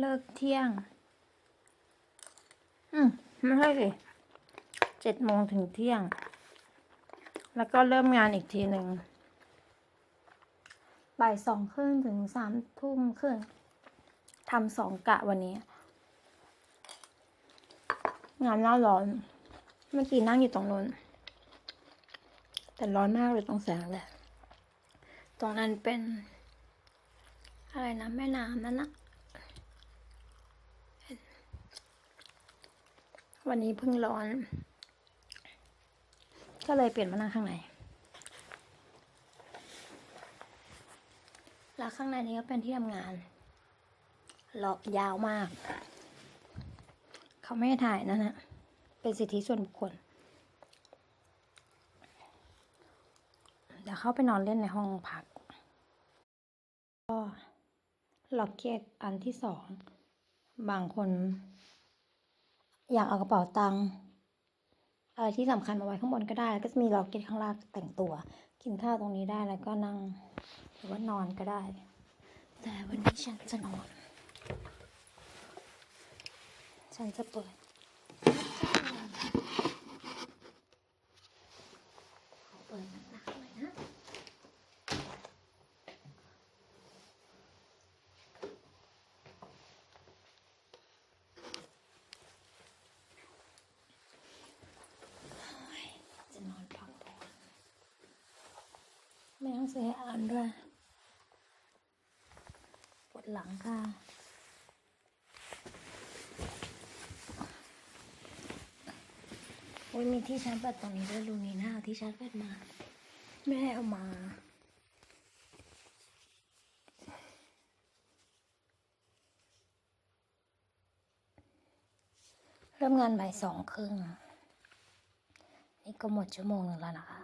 เลิกเที่ยง อืมไม่ใช่สิเจ็ดโมงถึงเที่ยง แล้วก็เริ่มงานอีกทีหนึ่งบ่ายสองครึ่งถึงสามทุ่มครึ่งทำสองกะวันนี้ งานหน้าร้อน เมื่อกี้นั่งอยู่ตรงนู้น แต่ร้อนมากเลยตรงแสงแหละ ตรงนั้นเป็น อะไรนะแม่น้ำนั่นนะ วันนี้เพิ่งร้อน ก็เลยเปลี่ยนมานั่งข้างใน แล้วข้างในนี้ก็เป็นที่ทำงานหลอกยาวมาก เขาไม่ให้ถ่ายนั่นนะเป็นสิทธิส่วนบุคคล เดี๋ยวเข้าไปนอนเล่นในห้องพัก ก็ล็อกเก็ตอันที่สอง บางคน อยากเอากระเป๋าตังค์อะไรที่สำคัญมาไว้ข้างบนก็ได้ แล้วก็จะมีล็อกเก็ตข้างล่างแต่งตัว กินข้าวตรงนี้ได้แล้วก็นั่งหรือว่านอนก็ได้ แต่วันนี้ฉันจะนอน ฉันจะเปิดเปิดนะ จะนอนพักผ่อน ไม่ต้องเสียอ่านด้วยปวดหลังค่ะ โอ้ยมีที่ชาร์จแบตตรงนี้ด้วยลูนี่นะเอาที่ชาร์จแบตมา ไม่ได้เอามาเริ่มงานบ่ายสองครึ่ง นี่ก็หมดชั่วโมงหนึ่งแล้วนะคะ